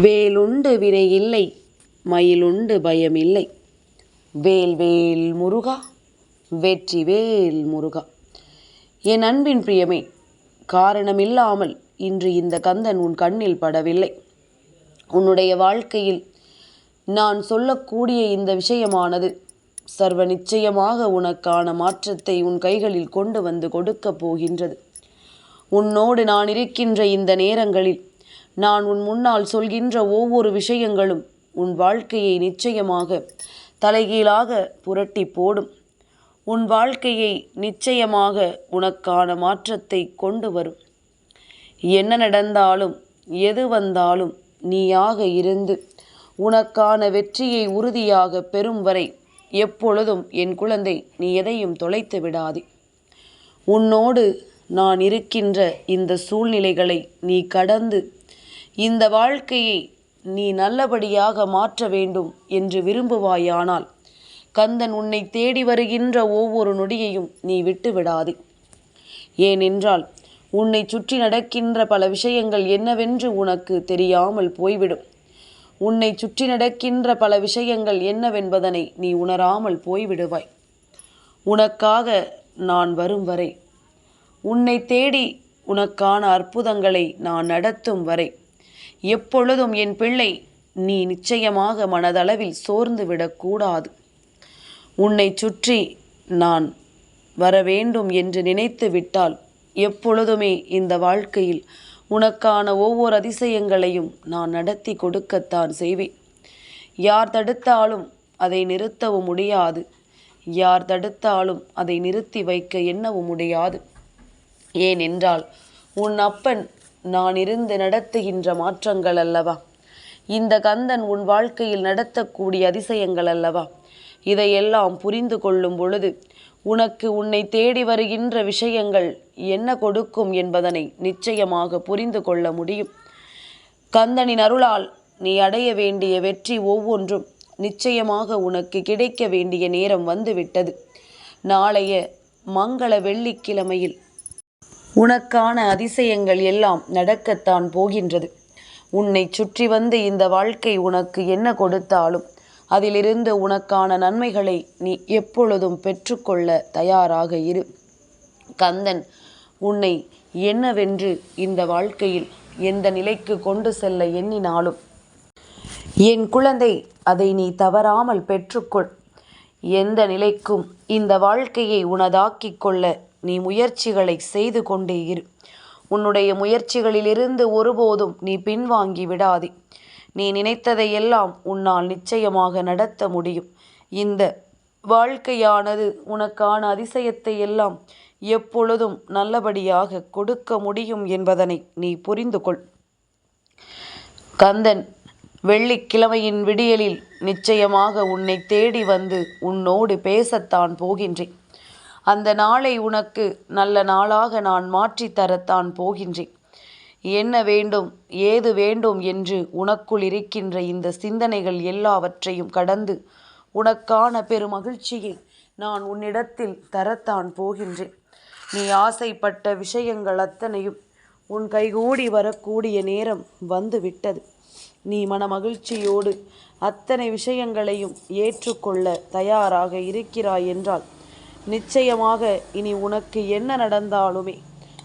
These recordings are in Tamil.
வேலுண்டு வினை இல்லை மயிலுண்டு பயமில்லை வேல் வேல் முருகா வெற்றி வேல் முருகா. என் அன்பின் பிரியமே காரணமில்லாமல் இன்று இந்த கந்தன் உன் கண்ணில் படவில்லை. உன்னுடைய வாழ்க்கையில் நான் சொல்லக்கூடிய இந்த விஷயமானது சர்வ நிச்சயமாக உனக்கான மாற்றத்தை உன் கைகளில் கொண்டு வந்து கொடுக்கப் போகின்றது. உன்னோடு நான் இருக்கின்ற இந்த நேரங்களில் நான் உன் முன்னால் சொல்கின்ற ஒவ்வொரு விஷயங்களும் உன் வாழ்க்கையை நிச்சயமாக தலைகீழாக புரட்டி போடும். உன் வாழ்க்கையை நிச்சயமாக உனக்கான மாற்றத்தை கொண்டு வரும். என்ன நடந்தாலும் எது வந்தாலும் நீயாக இருந்து உனக்கான வெற்றியை உறுதியாக பெறும் வரை எப்பொழுதும் என் குழந்தை நீ எதையும் தொலைத்து விடாதே. உன்னோடு நான் இருக்கின்ற இந்த சூழ்நிலைகளை நீ கடந்து இந்த வாழ்க்கையை நீ நல்லபடியாக மாற்ற வேண்டும் என்று விரும்புவாயானால் கந்தன் உன்னை தேடி வருகின்ற ஒவ்வொரு நொடியையும் நீ விட்டு விடாது ஏனென்றால் உன்னை சுற்றி நடக்கின்ற பல விஷயங்கள் என்னவென்று உனக்கு தெரியாமல் போய்விடும். உன்னை சுற்றி நடக்கின்ற பல விஷயங்கள் என்னவென்பதனை நீ உணராமல் போய்விடுவாய். உனக்காக நான் வரும் வரை உன்னை தேடி உனக்கான அற்புதங்களை நான் நடத்தும் வரை எப்பொழுதும் என் பிள்ளை நீ நிச்சயமாக மனதளவில் சோர்ந்து விடக்கூடாது உன்னை சுற்றி நான் வர வேண்டும் என்று நினைத்து விட்டால் எப்பொழுதுமே இந்த வாழ்க்கையில் உனக்கான ஒவ்வொரு அதிசயங்களையும் நான் நடத்தி கொடுக்கத்தான் செய்வேன். யார் தடுத்தாலும் அதை நிறுத்தவும் முடியாது. யார் தடுத்தாலும் அதை நிறுத்தி வைக்க எண்ணவும் முடியாது. ஏனென்றால் உன் அப்பன் நான் இருந்து நடத்துகின்ற மாற்றங்கள் அல்லவா? இந்த கந்தன் உன் வாழ்க்கையில் நடத்தக்கூடிய அதிசயங்கள் அல்லவா? இதையெல்லாம் புரிந்து கொள்ளும் பொழுது உனக்கு உன்னை தேடி வருகின்ற விஷயங்கள் என்ன கொடுக்கும் என்பதனை நிச்சயமாக புரிந்து கொள்ள முடியும். கந்தனின் அருளால் நீ அடைய வேண்டிய வெற்றி ஒவ்வொன்றும் நிச்சயமாக உனக்கு கிடைக்க வேண்டிய நேரம் வந்துவிட்டது. நாளைய மங்கள வெள்ளிக்கிழமையில் உனக்கான அதிசயங்கள் எல்லாம் நடக்கத்தான் போகின்றது. உன்னை சுற்றி வந்து இந்த வாழ்க்கை உனக்கு என்ன கொடுத்தாலும் அதிலிருந்து உனக்கான நன்மைகளை நீ எப்பொழுதும் பெற்றுக்கொள்ள தயாராக இரு. கந்தன் உன்னை என்னவென்று இந்த வாழ்க்கையில் எந்த நிலைக்கு கொண்டு செல்ல எண்ணினாலும் என் குழந்தை அதை நீ தவறாமல் பெற்றுக்கொள். எந்த நிலைக்கும் இந்த வாழ்க்கையை உனதாக்கிக் கொள்ள நீ முயற்சிகளை செய்து கொண்டே இரு. உன்னுடைய முயற்சிகளிலிருந்து ஒருபோதும் நீ பின்வாங்கி விடாதே. நீ நினைத்ததையெல்லாம் உன்னால் நிச்சயமாக நடத்த முடியும். இந்த வாழ்க்கையானது உனக்கான அதிசயத்தை எல்லாம் எப்பொழுதும் நல்லபடியாக கொடுக்க முடியும் என்பதனை நீ புரிந்து கொள். கந்தன் வெள்ளிக்கிழமையின் விடியலில் நிச்சயமாக உன்னை தேடி வந்து உன்னோடு பேசத்தான் போகின்றேன். அந்த நாளை உனக்கு நல்ல நாளாக நான் மாற்றித்தரத்தான் போகின்றேன். என்ன வேண்டும் ஏது வேண்டும் என்று உனக்குள் இருக்கின்ற இந்த சிந்தனைகள் எல்லாவற்றையும் கடந்து உனக்கான பெருமகிழ்ச்சியை நான் உன்னிடத்தில் தரத்தான் போகின்றேன். நீ ஆசைப்பட்ட விஷயங்கள் அத்தனையும் உன் கைகூடி வரக்கூடிய நேரம் வந்து விட்டது நீ மனமகிழ்ச்சியோடு அத்தனை விஷயங்களையும் ஏற்றுக்கொள்ள தயாராக இருக்கிறாய் என்றால் நிச்சயமாக இனி உனக்கு என்ன நடந்தாலுமே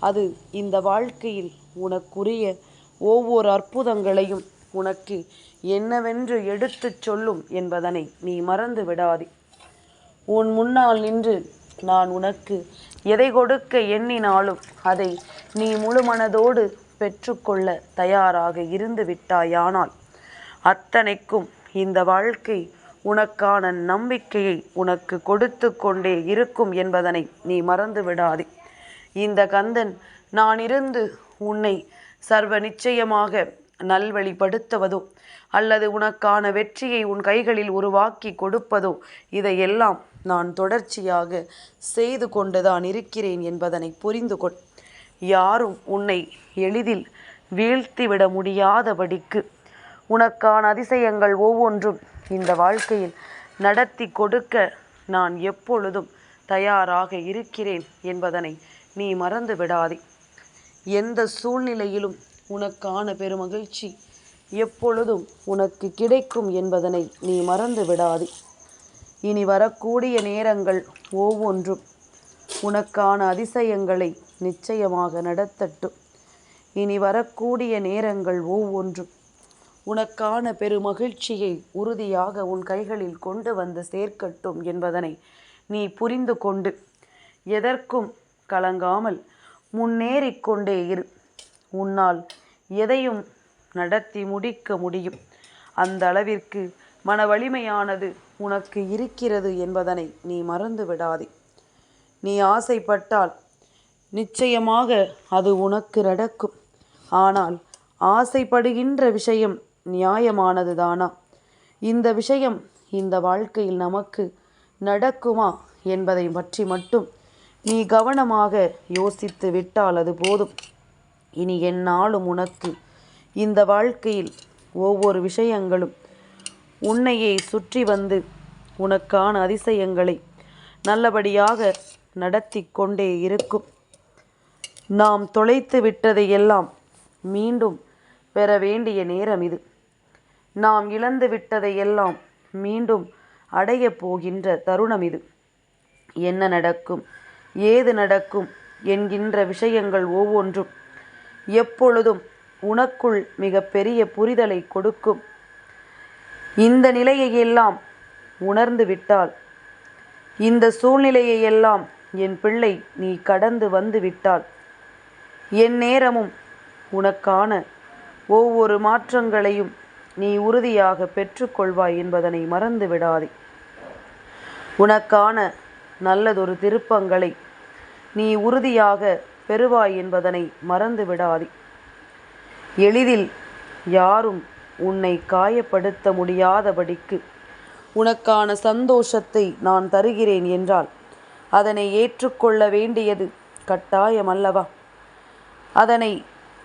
அது இந்த வாழ்க்கையில் உனக்குரிய ஒவ்வொரு அற்புதங்களையும் உனக்கு என்னவென்று எடுத்துச் சொல்லும் என்பதனை நீ மறந்து விடாதே. உன் முன்னால் நின்று நான் உனக்கு எதை கொடுக்க எண்ணினாலும் அதை நீ முழு மனதோடு பெற்றுக்கொள்ள தயாராக இருந்து விட்டாயானால் அத்தனைக்கும் இந்த வாழ்க்கை உனக்கான நம்பிக்கையை உனக்கு கொடுத்து கொண்டே இருக்கும் என்பதனை நீ மறந்து விடாதே இந்த கந்தன் நான் இருந்து உன்னை சர்வ நிச்சயமாக நல்வழிப்படுத்துவதோ அல்லது உனக்கான வெற்றியை உன் கைகளில் உருவாக்கி கொடுப்பதோ இதையெல்லாம் நான் தொடர்ச்சியாக செய்து கொண்டுதான் இருக்கிறேன் என்பதனை புரிந்து கொள் யாரும் உன்னை எளிதில் வீழ்த்திவிட முடியாதபடிக்கு உனக்கான அதிசயங்கள் ஒவ்வொன்றும் இந்த வாழ்க்கையில் நடத்தி கொடுக்க நான் எப்பொழுதும் தயாராக இருக்கிறேன் என்பதனை நீ மறந்து விடாதே. எந்த சூழ்நிலையிலும் உனக்கான பெருமகிழ்ச்சி எப்பொழுதும் உனக்கு கிடைக்கும் என்பதனை நீ மறந்து விடாதே. இனி வரக்கூடிய நேரங்கள் ஒவ்வொன்றும் உனக்கான அதிசயங்களை நிச்சயமாக நடத்தட்டும். இனி வரக்கூடிய நேரங்கள் ஒவ்வொன்றும் உனக்கான பெருமகிழ்ச்சியை உறுதியாக உன் கைகளில் கொண்டு வந்து சேர்க்கட்டும் என்பதனை நீ புரிந்து கொண்டு எதற்கும் கலங்காமல் முன்னேறிக்கொண்டே இரு. உன்னால் எதையும் நடத்தி முடிக்க முடியும். அந்த அளவிற்கு மன வலிமையானது உனக்கு இருக்கிறது என்பதனை நீ மறந்து விடாதே. நீ ஆசைப்பட்டால் நிச்சயமாக அது உனக்கு நடக்கும். ஆனால் ஆசைப்படுகின்ற விஷயம் நியாயமானது தானா இந்த விஷயம் இந்த வாழ்க்கையில் நமக்கு நடக்குமா என்பதை பற்றி மட்டும் நீ கவனமாக யோசித்து விட்டால் அது போதும். இனி என்னாலும் உனக்கு இந்த வாழ்க்கையில் ஒவ்வொரு விஷயங்களும் உன்னையே சுற்றி வந்து உனக்கான அதிசயங்களை நல்லபடியாக நடத்தி கொண்டே இருக்கும். நாம் தொலைத்து விட்டதையெல்லாம் மீண்டும் பெற வேண்டிய நேரம் இது. நாம் இழந்து விட்டதையெல்லாம் மீண்டும் அடைய போகின்ற தருணம் இது. என்ன நடக்கும்? ஏது நடக்கும்? என்கின்ற விஷயங்கள் ஒவ்வொன்றும் எப்பொழுதும் உனக்குள் மிக பெரிய புரிதலை கொடுக்கும். இந்த நிலையையெல்லாம் உணர்ந்து விட்டால் இந்த சூழ்நிலையை எல்லாம் என் பிள்ளை நீ கடந்து வந்து விட்டால் என் நேரமும் உனக்கான ஒவ்வொரு மாற்றங்களையும் நீ உறுதியாக பெற்றுக்கொள்வாய் என்பதனை மறந்து விடாதே உனக்கான நல்லதொரு திருப்பங்களை நீ உறுதியாக பெறுவாய் என்பதனை மறந்து விடாதே எளிதில் யாரும் உன்னை காயப்படுத்த முடியாதபடிக்கு உனக்கான சந்தோஷத்தை நான் தருகிறேன் என்றால் அதனை ஏற்றுக்கொள்ள வேண்டியது கட்டாயமல்லவா? அதனை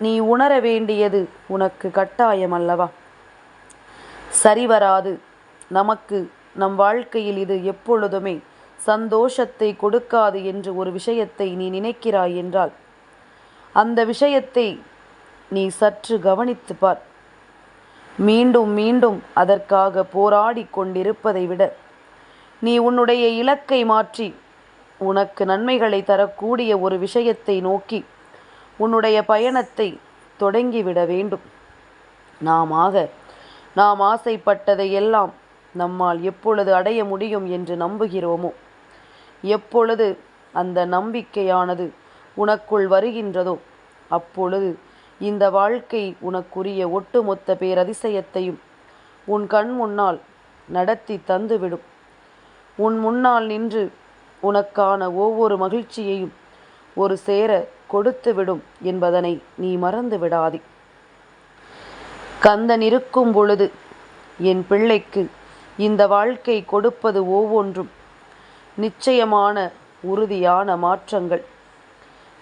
நீ உணர வேண்டியது உனக்கு கட்டாயம் அல்லவா சரிவராது. நமக்கு நம் வாழ்க்கையில் இது எப்பொழுதுமே சந்தோஷத்தை கொடுக்காது என்று ஒரு விஷயத்தை நீ நினைக்கிறாய் என்றால் அந்த விஷயத்தை நீ சற்று கவனித்து பார். மீண்டும் மீண்டும் அதற்காக போராடி கொண்டிருப்பதை விட நீ உன்னுடைய இலக்கை மாற்றி உனக்கு நன்மைகளை தரக்கூடிய ஒரு விஷயத்தை நோக்கி உன்னுடைய பயணத்தை தொடங்கிவிட வேண்டும். நாமாக நாம் ஆசைப்பட்டதை எல்லாம் நம்மால் எப்பொழுது அடைய முடியும் என்று நம்புகிறோமோ? எப்பொழுது அந்த நம்பிக்கையானது உனக்குள் வருகின்றதோ அப்பொழுது இந்த வாழ்க்கை உனக்குரிய ஒட்டுமொத்த பேரதிசயத்தையும் உன் கண் முன்னால் நடத்தி தந்துவிடும். உன் முன்னால் நின்று உனக்கான ஒவ்வொரு மகிழ்ச்சியையும் ஒரு சேர கொடுத்துவிடும் என்பதனை நீ மறந்து விடாதே கந்தன் இருக்கும் பொழுது என் பிள்ளைக்கு இந்த வாழ்க்கை கொடுப்பது ஒவ்வொன்றும் நிச்சயமான உறுதியான மாற்றங்கள்.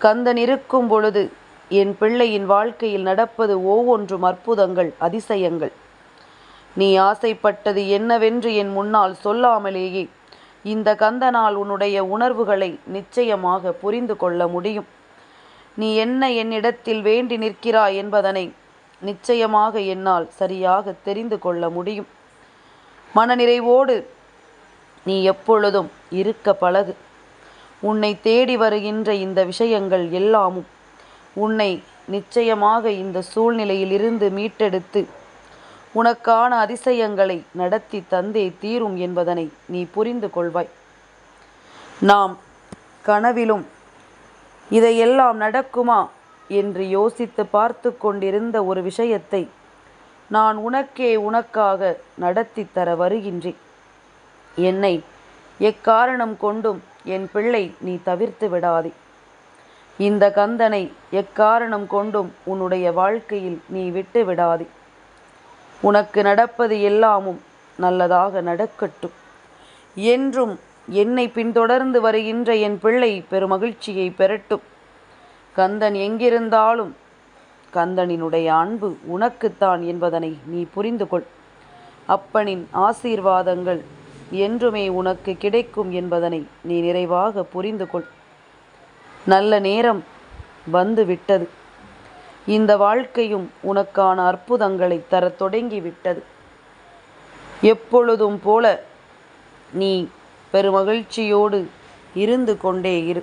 கந்தன் இருக்கும் பொழுது என் பிள்ளையின் வாழ்க்கையில் நடப்பது ஒவ்வொன்றும் அற்புதங்கள் அதிசயங்கள். நீ ஆசைப்பட்டது என்னவென்று என் முன்னால் சொல்லாமலேயே இந்த கந்தனால் உன்னுடைய உணர்வுகளை நிச்சயமாக புரிந்து கொள்ள முடியும். நீ என்ன என்னிடத்தில் வேண்டி நிற்கிறாய் என்பதனை நிச்சயமாக என்னால் சரியாக தெரிந்து கொள்ள முடியும். மனநிறைவோடு நீ எப்பொழுதும் இருக்க பழகு. உன்னை தேடி வருகின்ற இந்த விஷயங்கள் எல்லாமும் உன்னை நிச்சயமாக இந்த சூழ்நிலையில் இருந்து மீட்டெடுத்து உனக்கான அதிசயங்களை நடத்தி தந்தே தீரும் என்பதனை நீ புரிந்து கொள்வாய். நாம் கனவிலும் இதையெல்லாம் நடக்குமா? என்று யோசித்து பார்த்து கொண்டிருந்த ஒரு விஷயத்தை நான் உனக்கே உனக்காக நடத்தி தர வருகின்றேன். என்னை எக்காரணம் கொண்டும் என் பிள்ளை நீ தவிர்த்து விடாதே. இந்த கந்தனை எக்காரணம் கொண்டும் உன்னுடைய வாழ்க்கையில் நீ விட்டு விடாதே. உனக்கு நடப்பது எல்லாமும் நல்லதாக நடக்கட்டும். என்றும் என்னை பின்தொடர்ந்து வருகின்ற என் பிள்ளை பெருமகிழ்ச்சியை பெறட்டும். கந்தன் எங்கிருந்தாலும் கந்தனினுடைய அன்பு உனக்குத்தான் என்பதனை நீ புரிந்து கொள் அப்பனின் ஆசீர்வாதங்கள் என்றுமே உனக்கு கிடைக்கும் என்பதனை நீ நிறைவாக புரிந்து கொள் நல்ல நேரம் வந்து விட்டது இந்த வாழ்க்கையும் உனக்கான அற்புதங்களை தரத் தொடங்கிவிட்டது. எப்பொழுதும் போல நீ பெருமகிழ்ச்சியோடு இருந்து கொண்டே இரு.